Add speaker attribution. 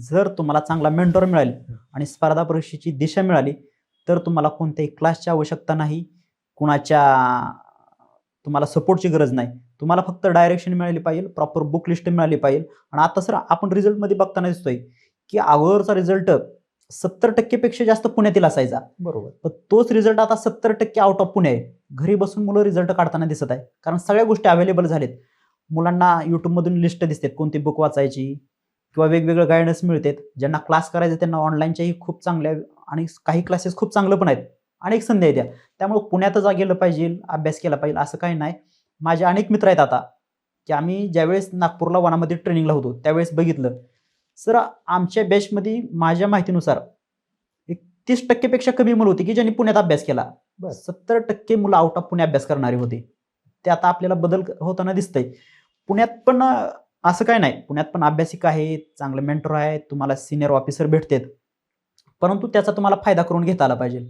Speaker 1: जर तुम्हाला चांगला मेंटॉर मिळाली आणि स्पर्धा परीक्षेची दिशा मिळाली तर तुम्हाला कोणत्याही क्लासची आवश्यकता नाही कुणाच्या तुम्हाला सपोर्टची गरज नाही. तुम्हाला फक्त डायरेक्शन मिळाली पाहिजे प्रॉपर बुक लिस्ट मिळाली पाहिजे. आणि आता सर आपण रिझल्टमध्ये बघताना दिसतोय की अगोदरचा रिझल्ट सत्तर टक्केपेक्षा जास्त पुण्यातील असायचा.
Speaker 2: बरोबर.
Speaker 1: पण तोच रिझल्ट आता सत्तर टक्के आउट ऑफ पुणे. आहे घरी बसून मुलं रिझल्ट काढताना दिसत आहे. कारण सगळ्या गोष्टी अवेलेबल झालेत. मुलांना युट्यूबमधून लिस्ट दिसतात. कोणती बुक वाचायची किंवा वेगवेगळे गायडन्स मिळतात. ज्यांना क्लास करायचे त्यांना ऑनलाईनच्याही खूप चांगल्या आणि काही क्लासेस खूप चांगलं पण आहेत. अनेक संधी आहेत त्या त्यामुळे पुण्यातच गेलं पाहिजे अभ्यास केला पाहिजे असं काही नाही. माझे अनेक मित्र आहेत आता की आम्ही ज्यावेळेस नागपूरला वनामध्ये ट्रेनिंगला होतो त्यावेळेस बघितलं. सर आमच्या बॅचमध्ये माझ्या माहितीनुसार एक तीस टक्केपेक्षा कमी मुलं होती की ज्यांनी पुण्यात अभ्यास केला. सत्तर टक्के मुलं आउट ऑफ पुणे अभ्यास करणारे होते. ते आता आपल्याला बदल होताना दिसतंय. पुण्यात पण असं काय नाही. पुण्यात पण अभ्यासिक आहे चांगलं मेंटर आहे तुम्हाला सिनियर ऑफिसर भेटतात. परंतु त्याचा तुम्हाला फायदा करून घेता आला पाहिजे.